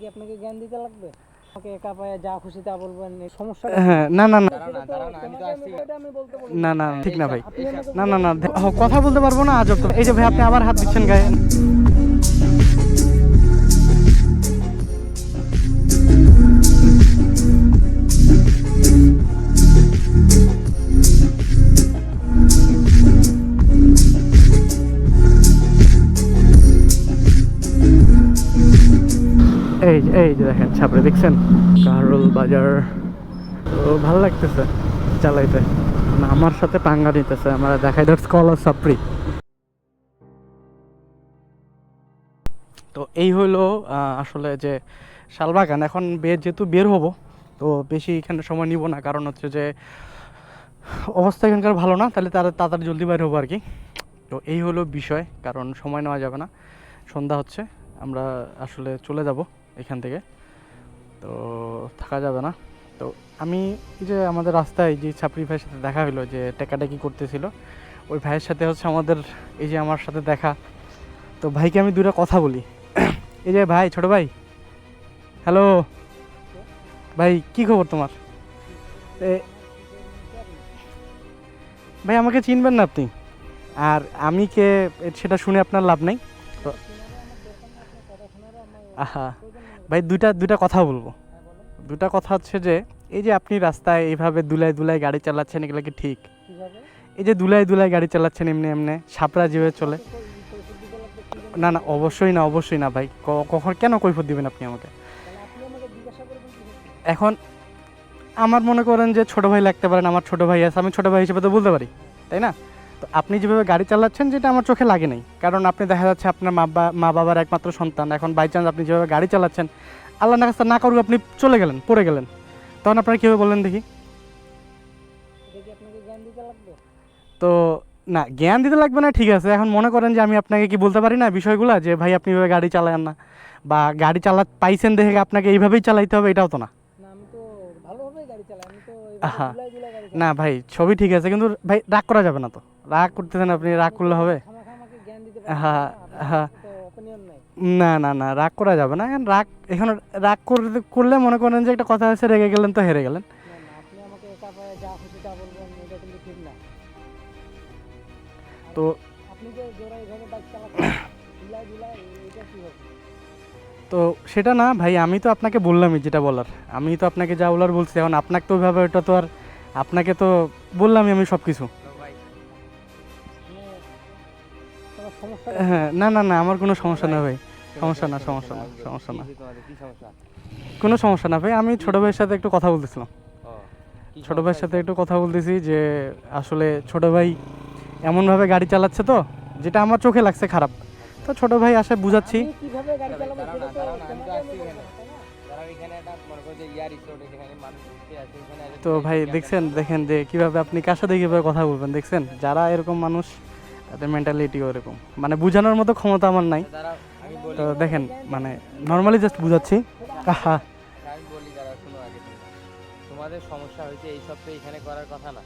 কি আপনাকে জ্ঞান দিতে লাগবে? আমাকে একা পায়ে যা খুশি তা বলবেন সমস্যা হ্যাঁ না না না। না না ঠিক না ভাই। না না না কথা বলতে পারব না আজব তো। এই যে ভাই আপনি আবার হাত দিচ্ছেন গায়ে। এই যে দেখেন, ছাপড়ে দেখছেন? কারুল বাজার। তো ভালো লাগতেছে চালাইতে। না আমার সাথে পাঙ্গা নিতেছে, আমার দেখাই দ্যাটস কল সাপ্রি তো এই হলো আসলে যে শালবাগান, এখন বের যেহেতু বের হব, তো বেশি এখানে সময় নিব না। কারণ হচ্ছে যে, অবস্থা এখানকার ভালো না, তাহলে তারা, তাড়াতাড়ি জলদি বাইর হব আর কি তো এই হলো বিষয়, কারণ সময় নেওয়া যাবে না। সন্ধ্যা হচ্ছে, আমরা আসলে চলে যাব। এখান থেকে। তো থাকা যাবে না। তো আমি এই যে আমাদের রাস্তায় যে ছাপড়ি ভাইয়ের সাথে দেখা হলো যে টেকাটেকি করতেছিল, ওই ভাইয়ের সাথে হচ্ছে আমাদের এই যে আমার সাথে দেখা। তো ভাইকে আমি দুটো কথা বলি। এই যে ভাই, ছোট ভাই। হ্যালো। ভাই, কি খবর তোমার? ভাই, আমাকে চিনবেন না আপনি। আর আমি কে, সেটা শুনে আপনার লাভ নেই। তো আহা। ভাই দুইটা দুইটা কথা বলব। দুটা কথা হচ্ছে যে এই যে আপনি রাস্তায় এইভাবে দুলাই দুলাই গাড়ি চালাচ্ছেন এগুলো কি ঠিক? এই যে দুলাই দুলাই গাড়ি চালাচ্ছেন এমনি এমনি সাপড়া যেভাবে চলে? না না অবশ্যই না অবশ্যই না ভাই। ক- কখন কেন কৈফত দিবেন আপনি আমাকে? এখন আমার মনে করেন যে ছোট ভাই লাগতে পারেন আমার ছোট ভাই আছে আমি ছোট ভাই হিসেবে তো বলতে পারি তাই না? তো আপনি যেভাবে গাড়ি চালাচ্ছেন যেটা আমার চোখে লাগে নাই। কারণ আপনি দেখা যাচ্ছে আপনার মা বা মা বাবার একমাত্র সন্তান। এখন বাই চান্স আপনি যেভাবে গাড়ি চালাচ্ছেন আল্লাহ না না করুক আপনি চলে গেলেন পড়ে গেলেন। তখন আপনারা কীভাবে বললেন দেখি? তো না জ্ঞান দিতে লাগবে না ঠিক আছে। এখন মনে করেন যে আমি আপনাকে কি বলতে পারি না বিষয়গুলো? যে ভাই আপনি এভাবে গাড়ি চালান না। বা গাড়ি চালা পাইছেন দেখে আপনাকে এইভাবেই চালাইতে হবে এটাও তো না না আমি তো ভালোভাবে গাড়ি চালাই গাড়ি না ভাই ছবি ঠিক আছে কিন্তু ভাই রাগ করা যাবে না তো। রাগ করতেছেন আপনি রাগ করলে হবে। হ্যাঁ, হ্যাঁ। নাই। না না না রাগ করা যাবে না। এখন রাগ এখন রাগ করলে মনে করেন যে একটা কথা আছে রেগে গেলেন তো হেরে গেলেন। তা তো সেটা না, ভাই, আমি তো আপনাকে বললামই যেটা বলার। আমি তো আপনাকে যা বলার বলছি, এখন আপনাকে তো ওইভাবে ওটা তো আর আপনাকে তো বললামই আমি সব কিছু হ্যাঁ না না না, আমার কোনো সমস্যা না, ভাই। সমস্যা না সমস্যা না সমস্যা না। কোনো সমস্যা না, ভাই, আমি ছোট ভাইয়ের সাথে একটু কথা বলতেছিলাম। ছোট ভাইয়ের সাথে একটু কথা বলতেছি যে, আসলে ছোট ভাই এমনভাবে গাড়ি চালাচ্ছে তো, যেটা আমার চোখে লাগছে খারাপ। তো ছোট ভাই আসে বুঝাচ্ছি। আমি কীভাবে গাড়ি চালাবো দাঁড়াও সেটা না, তো এখানে। এখানে এখানে এখানে ভাই দেখছেন দেখেন যে কীভাবে আপনি কার সাথে কীভাবে কথা বলবেন দেখছেন? যারা এরকম মানুষ তাদের মেন্টালিটি ওরকম। মানে বোঝানোর মতো ক্ষমতা আমার নাই। তো দেখেন মানে নর্মালি জাস্ট বুঝাচ্ছি। আহা। আমি বলি দাঁড়া শুনো আগে তুমি। তোমাদের সমস্যা হয়েছে এই সব তো এখানে করার কথা না।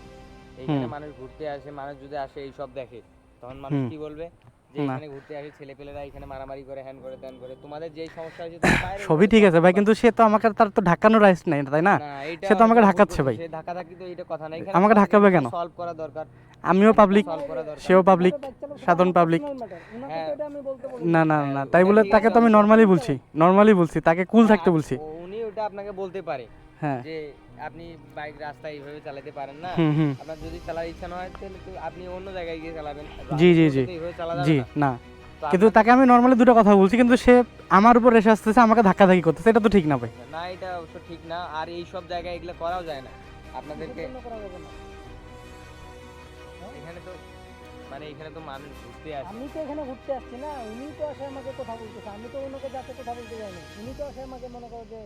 এইখানে হুম। মানুষ ঘুরতে আসে মানুষ যদি আসে এই সব দেখে তখন মানুষ কি বলবে? যে এখানে ঘুরতে আসে ছেলেপেলেরা এখানে মারামারি করে হ্যান করে ত্যান করে। তোমাদের যেই সমস্যা হয়েছে সবই ঠিক আছে ভাই কিন্তু সে তো আমাকে তার তো ঢাকানোর রাইস নাই তাই না? সে তো আমাকে ঢাকাচ্ছে ভাই। সে ঢাকা থাকি তো এটা কথা না আমাকে ঢাকাবে কেন? সলভ করা দরকার। আমিও পাবলিক সেও পাবলিক সাধারণ পাবলিক হ্যাঁ। না না না তাই বলে তাকে তো আমি নর্মালি বলছি নর্মালি বলছি তাকে কুল থাকতে হ্যাঁ, বলছি উনি ওটা আপনাকে বলতে পারে হ্যাঁ। যে আপনি বাইক রাস্তায় এইভাবে চালাতে পারেন না। আপনার যদি চালার ইচ্ছা না হয় তাহলে তো আপনি অন্য জায়গায় গিয়ে চালাবেন। জি, জি, জি। জি না। কিন্তু তাকে আমি নর্মালি দুটো কথা বলছি কিন্তু সে আমার উপর এসে আসতেছে আমাকে ধাক্কাধাক্কি করতেছে। এটা তো ঠিক না ভাই। না এটা অবশ্য ঠিক না। আর এই সব জায়গায় এগুলো করাও যায় না। আপনাদেরকে না। এখানে তো মানে এখানে তো মানুষ ঘুরতে আসে। আমি তো এখানে ঘুরতে আসছি না। উনি তো আসে আমাকে কথা বলতেছে। আমি তো ওনাকে যাতে কথা বলতে যাইনি। উনি তো আসে আমাকে মনে করো যে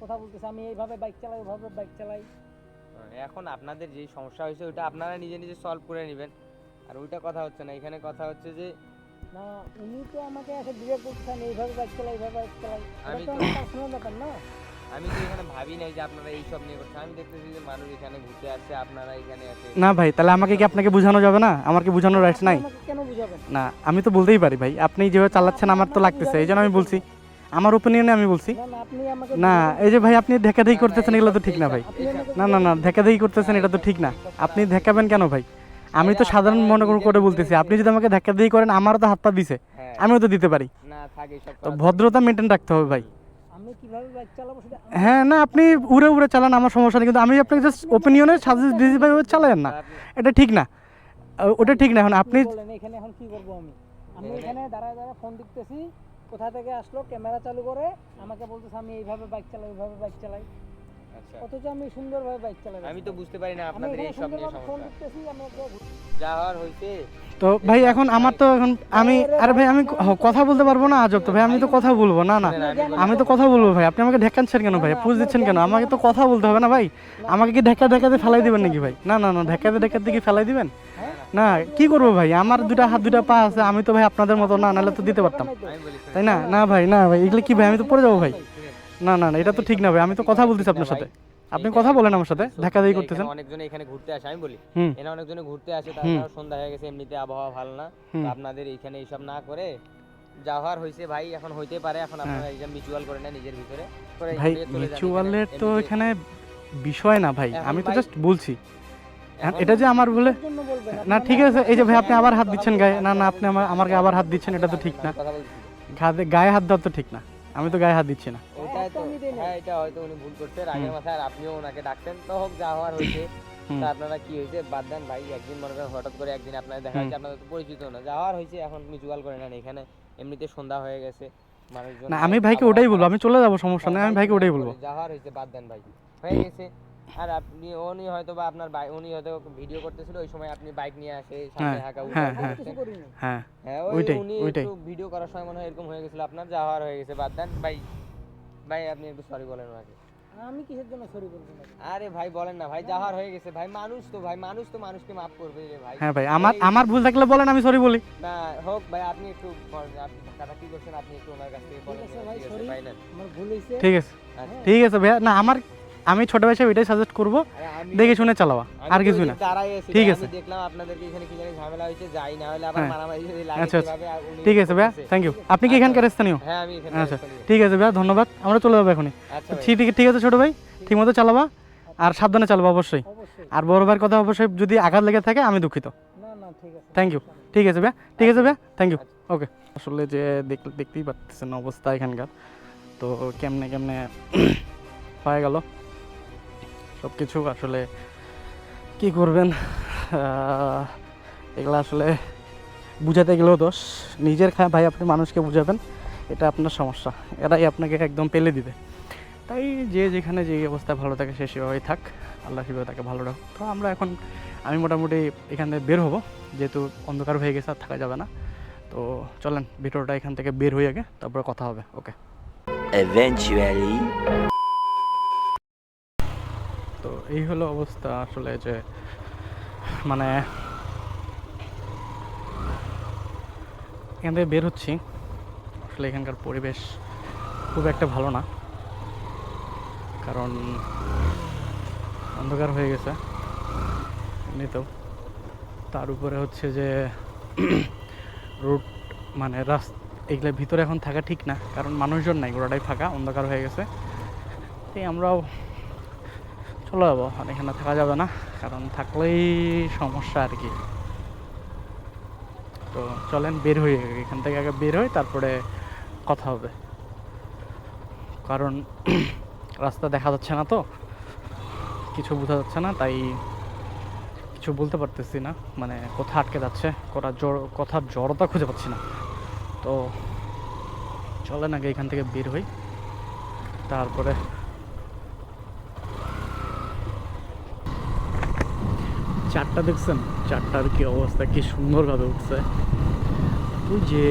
কথা বলতেছে আমি এইভাবে বাইক চালাই ওইভাবে বাইক চালাই। এখন আপনাদের যে সমস্যা হয়েছে ওটা আপনারা নিজে নিজে সলভ করে নেবেন। আর ওইটা কথা হচ্ছে না এখানে কথা হচ্ছে যে না উনি তো আমাকে এসে বলতেছে আমি এইভাবে বাইক চালাই এইভাবে বাইক চালাই। আমি তো পার্সোনাল ব্যাপার না। আমি তো এখানে ভাবি নাই যে আপনারা এই সব নিয়ে করছেন। আমি দেখতেছি যে মানুষ এখানে ঘুরতে আসছে আপনারা এখানে আসে না ভাই তাহলে আমাকে কি আপনাকে বোঝানো যাবে না? আমার কি বোঝানোর রাইটস নাই? কেন বুঝাবেন? না আমি তো বলতেই পারি ভাই আপনি যেভাবে চালাচ্ছেন আমার তো লাগতেছে এই জন্য আমি বলছি। আমার ওপিনিয়নে আমি বলছি। না এই যে ভাই আপনি দেখাদেখি করতেছেন এগুলো তো ঠিক না ভাই। না না না দেখাদেখি করতেছেন এটা তো ঠিক না। আপনি দেখাবেন কেন ভাই? আমি তো সাধারণ মনে করে- বলতেছি আপনি যদি আমাকে দেখাদেখি করেন আমারও তো হাত পা দিছে। হ্যাঁ। আমিও তো দিতে পারি। তো ভদ্রতা মেনটেন রাখতে হবে ভাই। হ্যাঁ না আপনি উড়ে উড়ে চালান আমার সমস্যা নেই কিন্তু আমি আপনাকে জাস্ট ওপিনিয়নে সাজেস্ট দিয়েছি ভাই ওই চালায়েন না। এটা ঠিক না। ওটা ঠিক না এখন আপনি আপনি এখানে এখন কি করব আমি? আমি এখানে দাঁড়ায় দাঁড়ায় ফোন দেখতেছি। কোথা থেকে আসলো ক্যামেরা চালু করে আমাকে বলতেছে আমি এইভাবে বাইক চালাই ওইভাবে বাইক চালাই। আচ্ছা। অথচ আমি সুন্দরভাবে বাইক চালাই আমি তো বুঝতে পারি না আপনাদের এই সব নিয়ে সমস্যা। যা হওয়ার হয়েছে। তো ভাই এখন আমার তো এখন আমি আরে ভাই আমি কথা বলতে পারব না আজব তো ভাই আমি তো কথা বলব না না। আমি তো কথা বলব ভাই আপনি আমাকে ঢেকাচ্ছেন কেন ভাই? পুজ দিচ্ছেন কেন? আমাকে তো কথা বলতে হবে না ভাই? আমাকে কি ঢেকা ঢেকাতে ফেলাই দিবেন নাকি ভাই? না না না ঢেকাতে ঢেকাতে কি ফেলাই দিবেন? না কি করব ভাই? আমার দুটা হাত দুটা পা আছে আমি তো ভাই আপনাদের মতো না নাহলে তো দিতে পারতাম। তাই না? না ভাই না ভাই এগুলো কি ভাই? আমি তো পড়ে যাব ভাই। না না না এটা তো ঠিক না ভাই আমি তো কথা বলতেছি আপনার সাথে। আপনি কথা বলেন আমার সাথে ধাক্কা দিয়ে করতেছেন। অনেকজনে এখানে ঘুরতে আসে আমি বলি। এখানে অনেকজনে ঘুরতে আসে তারপর সন্ধ্যা হয়ে গেছে এমনিতে আবহাওয়া ভালো না। আপনাদের এইখানে এইসব না করে যা হওয়ার হয়েছে ভাই এখন হইতে পারে এখন আপনারা এইসব মিউচুয়াল করে নেন নিজের ভিতরে। ভাই এখান মিউচুয়ালের তো এখানে বিষয় না ভাই আমি তো জাস্ট বলছি। এখন এখন- এটা যে আমার বলে না ঠিক আছে এই যে ভাই আপনি আবার হাত দিচ্ছেন গায়ে। না না আপনি আমার গায়ে আবার হাত দিচ্ছেন এটা তো ঠিক না। গায়ে- হাত দেওয়া তো ঠিক না। আমি তো গায়ে হাত দিচ্ছি না। হ্যাঁ এটা হয়তো উনি ভুল করছে। রাগের মাথায় আর আপনিও ওনাকে ডাকতেন। তো হোক যা হওয়ার হয়েছে। আপনারা কি হয়েছে? বাদ দেন ভাই একদিন মনে করেন হঠাৎ করে একদিন আপনাদের দেখা হয়েছে আপনাদের তো পরিচিত না। যা হয়েছে এখন মিউচুয়াল করে নেন। এখানে এমনিতে সন্ধ্যা হয়ে গেছে না আমি ভাইকে ওটাই বলব। আমি চলে যাব সমস্যা নেই। আমি ভাইকে ওটাই বলব। যা হওয়ার হয়েছে বাদ দেন ভাই। হয়ে গেছে। আর আপনি উনি হয়তো বা আপনার বাইক উনি হয়তো ভিডিও করতেছিল ওই সময় আপনি বাইক নিয়ে আসে সামনে হ্যাঁ, হাঁকা হ্যাঁ, হ্যাঁ। হ্যাঁ হ্যাঁ ওই উনি একটু ভিডিও করার সময় মনে হয় এরকম হয়ে গেছিল আপনার যা হওয়ার হয়ে গেছে বাদ দেন। ভাই ভাই আপনি একটু সরি বলেন ওনাকে। আমি কিসের জন্য সরি বলব আরে ভাই বলেন না ভাই যা হওয়ার হয়ে গেছে। ভাই মানুষ তো ভাই মানুষ তো মানুষকে মাফ করবে রে ভাই। হ্যাঁ ভাই আমার আমার ভুল থাকলে বলেন আমি সরি বলি। না হোক ভাই আপনি একটু আপনি কথা কি করছেন আপনি একটু ওনার কাছ থেকে বলেন ভাই, ঠিক আছে sorry। ভাই নেন আমার ভুল হয়েছে। ঠিক আছে। আচ্ছা। ঠিক আছে ভাইয়া না আমার আমি ছোট ভাই সাহেব এটাই সাজেস্ট করব দেখে শুনে চালাওয়া আমি আর কিছু না। ঠিক আছে। দেখলাম আপনাদেরকে এখানে কি জানি ঝামেলা হয়েছে যাই না হলে আবার হ্যাঁ। মারামারি যদি লাগে আচ্ছা, আচ্ছা। ঠিক আছে ভাইয়া থ্যাংক ইউ আপনি কি এখানকার স্থানীয়? হ্যাঁ আমি এখানে আচ্ছা ঠিক আছে ভাইয়া ধন্যবাদ। আমরা চলে যাব এখনই। আচ্ছা। ঠিক ঠিক আছে ছোট ভাই ঠিকমতো চালাবা আর সাবধানে চালাবা অবশ্যই। আর বড় ভাইয়ের কথা অবশ্যই যদি আঘাত লেগে থাকে আমি দুঃখিত। না না ঠিক আছে। থ্যাংক ইউ ঠিক আছে ভাইয়া ঠিক আছে ভাইয়া থ্যাংক ইউ ওকে আসলে যে দেখ- দেখতেই পাচ্ছেন অবস্থা এখানকার। তো কেমনে কেমনে হয়ে গেল? সব কিছু আসলে কি করবেন? এগুলো আসলে বুঝাতে গেলেও দোষ। নিজের খায় ভাই আপনি মানুষকে বুঝাবেন, এটা আপনার সমস্যা। এরাই আপনাকে একদম পেলে দিবে। তাই যে যেখানে যে অবস্থা ভালো থাকে সে সেভাবেই থাক। আল্লাহ সেভাবে তাকে ভালো রাখ তো আমরা এখন, আমি মোটামুটি এখান থেকে বের হব। যেহেতু অন্ধকার হয়ে গেছে, আর থাকা যাবে না। তো চলেন ভিডিওটা এখান থেকে বের হয়ে গে তারপরে কথা হবে। ওকে. এই হলো অবস্থা আসলে যে মানে এখান থেকে বের হচ্ছি। আসলে এখানকার পরিবেশ খুব একটা ভালো না। কারণ অন্ধকার হয়ে গেছে। এমনিতেও তার উপরে হচ্ছে যে রুট মানে রাস্তা এগুলোর ভিতরে এখন থাকা ঠিক না। কারণ মানুষজন নাই, গোড়াটাই ফাঁকা, অন্ধকার হয়ে গেছে। তাই আমরাও চলে যাব। আর এখানে থাকা যাবে না, কারণ থাকলেই সমস্যা আর কি। তো চলেন, বের হয়ে এখান থেকে আগে বের হই, তারপরে কথা হবে। কারণ রাস্তা দেখা যাচ্ছে না তো, কিছু বোঝা যাচ্ছে না, তাই কিছু বলতে পারতেছি না। মানে কোথা আটকে যাচ্ছে, কোথা জড় কথার জড়তা খুঁজে পাচ্ছি না। তো চলেন আগে এখান থেকে বের হই, তারপরে চারটা দেখছেন? চারটার কি অবস্থা? কি সুন্দরভাবে উঠছে। যে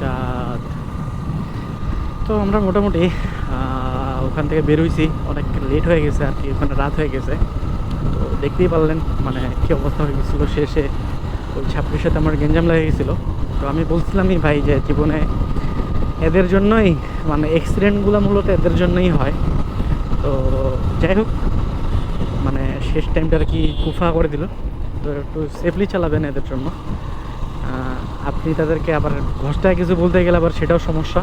চাঁদ। তো আমরা মোটামুটি ওখান থেকে বের হয়েছি অনেক লেট হয়ে গেছে আর কি, ওখানে রাত হয়ে গেছে। তো দেখতেই পারলেন মানে কি অবস্থা হয়ে গেছিল শেষে। ওই ছাত্রীর সাথে আমার গেঞ্জাম লেগে গেছিল। তো আমি বলছিলামই ভাই যে জীবনে এদের জন্যই মানে অ্যাক্সিডেন্টগুলো মূলত এদের জন্যই হয়। তো যাই হোক মানে শেষ টাইমটা আর কি কুফা করে দিল। তো একটু সেফলি চালাবেন এদের জন্য। আপনি তাদেরকে আবার ঘষটায় কিছু বলতে গেলে আবার সেটাও সমস্যা।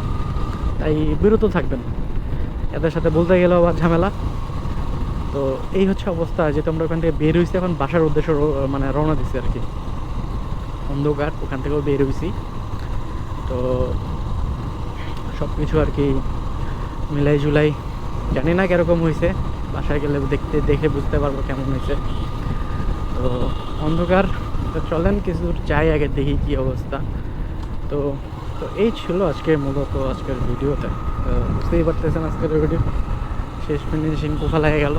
তাই বিরত থাকবেন। এদের সাথে বলতে গেলেও আবার ঝামেলা। তো এই হচ্ছে অবস্থা, যেহেতু আমরা ওখান থেকে বের হয়েছি, এখন বাসার উদ্দেশ্যে মানে রওনা দিচ্ছি আর কি। অন্ধকার, ওখান থেকেও বের হয়েছি। তো সব কিছু আর কি মিলাই জুলাই জানি না কীরকম হয়েছে। বাসায় গেলে দেখতে, দেখে বুঝতে পারব কেমন হয়েছে। তো অন্ধকার, তো চলেন কিছু দূর যাই আগে, দেখি কী অবস্থা। তো তো এই ছিল আজকে মূলত আজকের ভিডিওতে বুঝতেই পারতেছেন আজকের ভিডিও। শেষ ফিনিশিং কোফা লাগে গেল,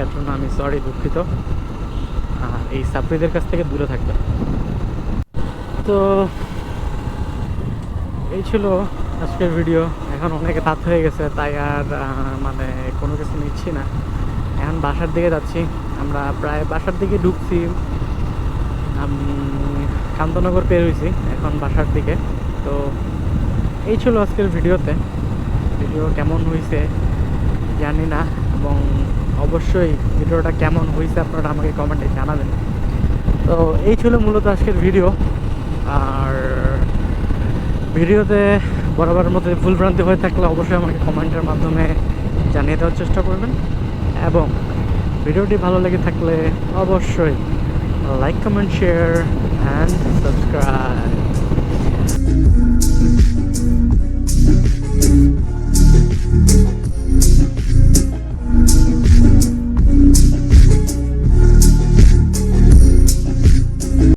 এর জন্য আমি সরি দুঃখিত। আর এই সাপ্রিদের কাছ থেকে দূরে থাকবেন। তো এই ছিল আজকের ভিডিও। এখন অনেক রাত হয়ে গেছে, তাই আর মানে কোনো কিছু নিচ্ছি না। এখন বাসার দিকে যাচ্ছি, আমরা প্রায় বাসার দিকে ঢুকছি। আমি কান্তনগর পের হয়েছি এখন বাসার দিকে। তো এই ছিল আজকের ভিডিওতে। ভিডিও কেমন হয়েছে জানি না, এবং অবশ্যই ভিডিওটা কেমন হয়েছে আপনারা আমাকে কমেন্টে জানাবেন। তো এই ছিল মূলত আজকের ভিডিও। আর ভিডিওতে বরাবর মধ্যে ভুলভ্রান্তি হয়ে থাকলে অবশ্যই আমাকে কমেন্টের মাধ্যমে জানিয়ে দেওয়ার চেষ্টা করবেন। এবং ভিডিওটি ভালো লেগে থাকলে অবশ্যই like, comment, share and subscribe